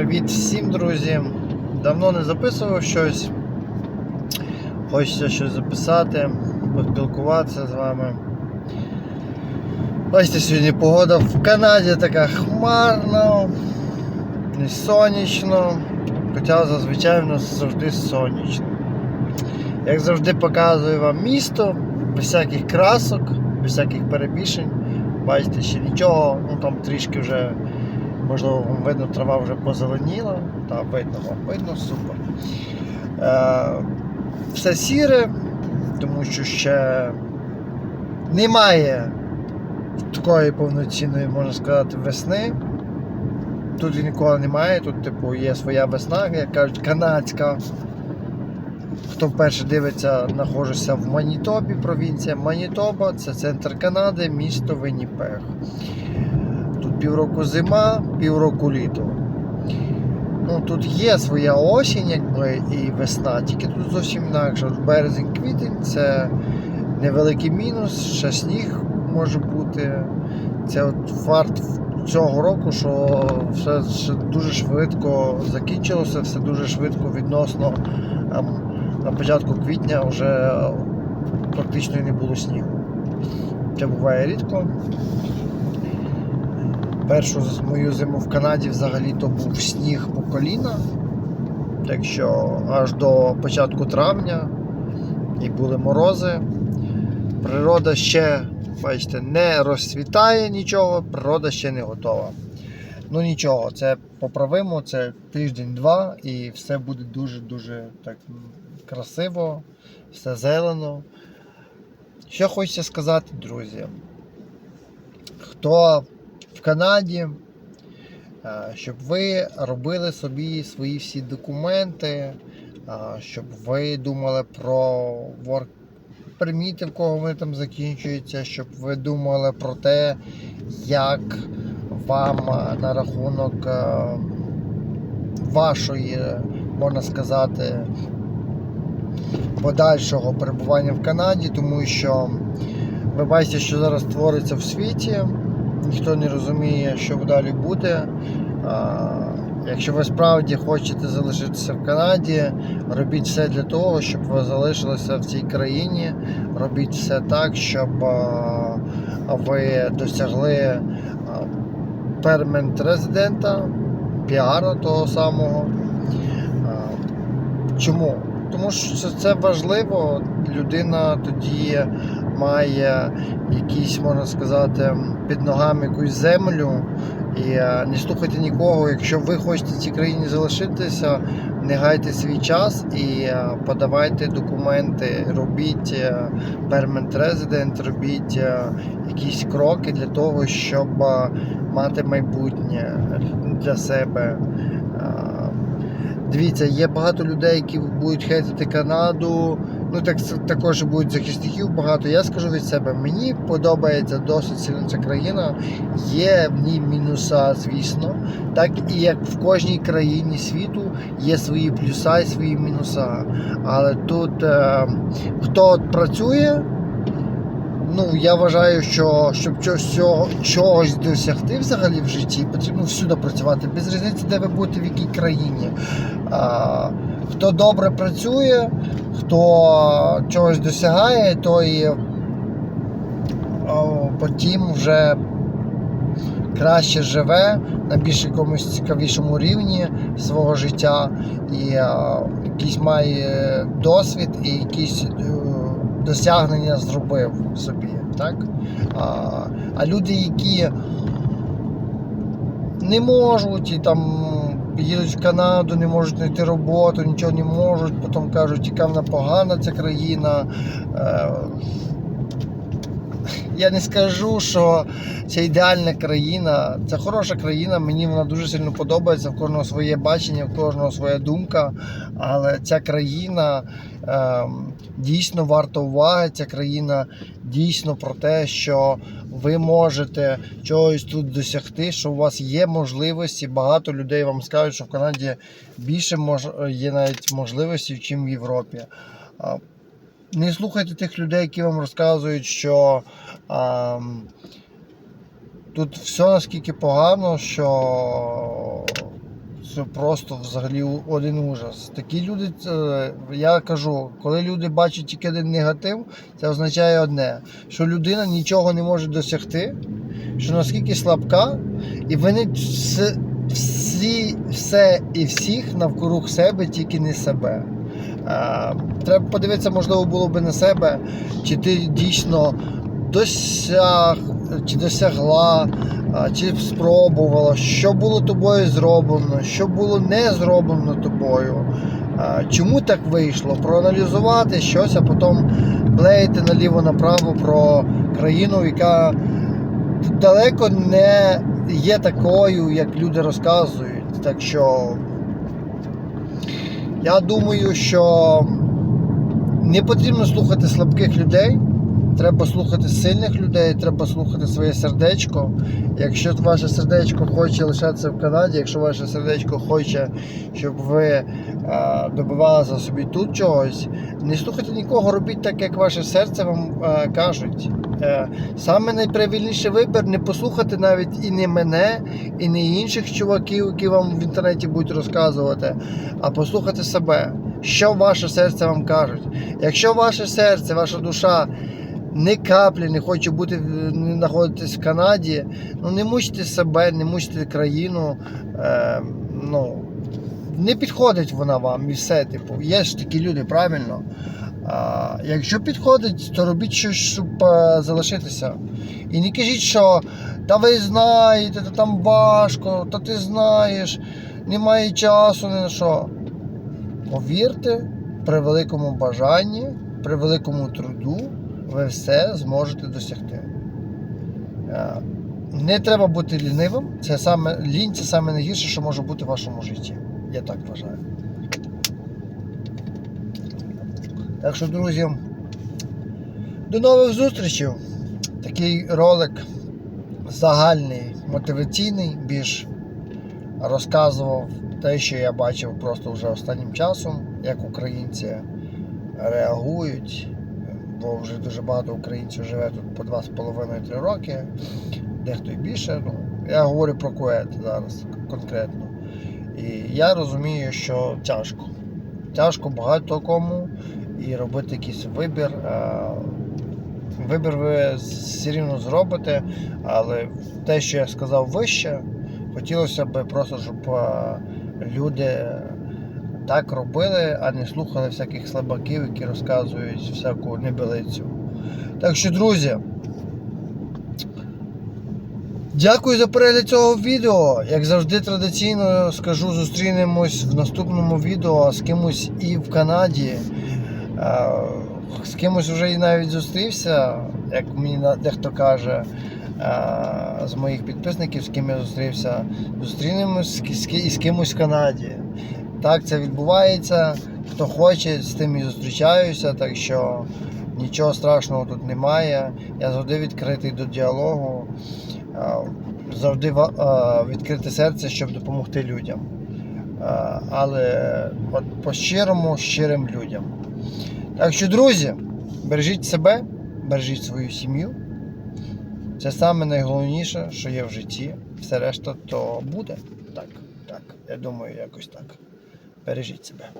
Привіт всім, друзі! Давно не записував щось. Хочеться щось записати, поспілкуватися з вами. Бачите, сьогодні погода в Канаді така хмарна, не сонячно, хоча зазвичай в нас завжди сонячно. Як завжди показую вам місто, без всяких красок, без всяких перебільшень. Бачите, ще нічого, ну там трішки вже. Можливо, вам видно, трава вже позеленіла. Так, видно вам, видно, супер. Е, все сіре, тому що ще немає такої повноцінної, можна сказати, весни. Тут ніколи немає, тут, типу, є своя весна, як кажуть, канадська. Хто вперше дивиться, знаходжуся в Манітобі, провінція Манітоба, це центр Канади, місто Винніпег. Півроку зима, півроку літо. Ну, Тут є своя осінь, якби, і весна, тільки тут зовсім інакше. Березень-квітень це невеликий мінус, ще сніг може бути. Це от фарт цього року, що все дуже швидко закінчилося, все дуже швидко відносно ем, на початку квітня вже практично не було снігу. Це буває рідко. Першу мою зиму в Канаді взагалі то був сніг по коліна. Так що аж до початку травня і були морози. Природа ще, бачите, не розцвітає нічого, природа ще не готова. Ну нічого, це поправимо, це тиждень-два і все буде дуже-дуже так красиво, все зелено. Що хочеться сказати, друзі? Хто в Канаді, е, щоб ви робили собі свої всі документи, е, щоб ви думали про work перміти, в кого вони там закінчуються, щоб ви думали про те, як вам е, на рахунок вашої, можна сказати, подальшого перебування в Канаді, тому що ви бачите, що зараз твориться в світі ніхто не розуміє, що далі буде. Якщо ви справді хочете залишитися в Канаді, робіть все для того, щоб ви залишилися в цій країні. Робіть все так, щоб ви досягли пермент резидента, піара того самого. Чому? Тому що це важливо. Людина тоді має якісь, можна сказати, під ногами якусь землю. І е, не слухайте нікого. Якщо ви хочете в цій країні залишитися, не гайте свій час і е, подавайте документи, робіть е, permanent resident, робіть якісь кроки для того, щоб мати майбутнє для себе. Дивіться, є багато людей, які будуть хейтити Канаду. Ну так також будуть захисників багато. Я скажу від себе, мені подобається досить сильно ця країна. Є в ній мінуса, звісно. Так і як в кожній країні світу є свої плюса і свої мінуса. Але тут е, хто працює. Ну, я вважаю, що щоб чогось, чогось досягти взагалі в житті, потрібно всюди працювати, без різниці, де ви будете, в якій країні. А, хто добре працює, хто чогось досягає, той потім вже краще живе на більш якомусь цікавішому рівні свого життя і а, якийсь має досвід і якісь е, досягнення зробив собі. Так? А, а люди, які не можуть і там їдуть в Канаду, не можуть знайти роботу, нічого не можуть, потім кажуть, яка вона погана ця країна. Е, Я не скажу, що це ідеальна країна. Це хороша країна, мені вона дуже сильно подобається. В кожного своє бачення, в кожного своя думка. Але ця країна ем, дійсно варта уваги. Ця країна дійсно про те, що ви можете чогось тут досягти, що у вас є можливості. Багато людей вам скажуть, що в Канаді більше мож... є навіть можливостей, ніж в Європі. Не слухайте тих людей, які вам розказують, що а, тут все наскільки погано, що це просто взагалі один ужас. Такі люди, я кажу, коли люди бачать тільки один негатив, це означає одне, що людина нічого не може досягти, що наскільки слабка, і все, всі, все і всіх навкруг себе, тільки не себе. Е, Треба подивитися, можливо, було би на себе, чи ти дійсно досяг, чи досягла, чи спробувала, що було тобою зроблено, що було не зроблено тобою. Чому так вийшло? Проаналізувати щось, а потім блеяти наліво-направо про країну, яка далеко не є такою, як люди розказують. Так що я думаю, що не потрібно слухати слабких людей. Треба слухати сильних людей, треба слухати своє сердечко. Якщо ваше сердечко хоче лишатися в Канаді, якщо ваше сердечко хоче, щоб ви е, добивалися собі тут чогось, не слухайте нікого, робіть так, як ваше серце вам е, кажуть. Е, саме найправильніший вибір не послухати навіть і не мене, і не інших чуваків, які вам в інтернеті будуть розказувати, а послухати себе, що ваше серце вам кажуть. Якщо ваше серце, ваша душа ні каплі не хоче бути не знаходитись в Канаді, ну не мучте себе, не мучте країну. Е, ну, не підходить вона вам і все. Типу, є ж такі люди, правильно. А, якщо підходить, то робіть щось, щоб е, залишитися. І не кажіть, що та ви знаєте, та там важко, та ти знаєш, немає часу, ні на що. Повірте, при великому бажанні, при великому труду ви все зможете досягти. Е, Не треба бути лінивим. Це саме, лінь це саме найгірше, що може бути в вашому житті. Я так вважаю. Так що, друзі, до нових зустрічей. Такий ролик загальний, мотиваційний, більш розказував те, що я бачив просто вже останнім часом, як українці реагують, бо вже дуже багато українців живе тут по 2,5-3 роки, дехто і більше. Ну, я говорю про Кует зараз конкретно. І я розумію, що тяжко. Тяжко багато кому і робити якийсь вибір. Вибір ви все рівно зробите, але те, що я сказав вище, хотілося б просто, щоб люди так робили, а не слухали всяких слабаків, які розказують всяку небелицю. Так що, друзі, дякую за перегляд цього відео. Як завжди традиційно скажу, зустрінемось в наступному відео з кимось і в Канаді. З кимось вже і навіть зустрівся, як мені дехто каже, з моїх підписників, з ким я зустрівся. Зустрінемось і з кимось в Канаді. Так це відбувається. Хто хоче, з тим і зустрічаюся, так що нічого страшного тут немає. Я завжди відкритий до діалогу, завжди відкрите серце, щоб допомогти людям. Але по-щирому, щирим людям. Так що, друзі, бережіть себе, бережіть свою сім'ю. Це саме найголовніше, що є в житті. Все решта то буде. Так, так. Я думаю, якось так. Бережіть себе.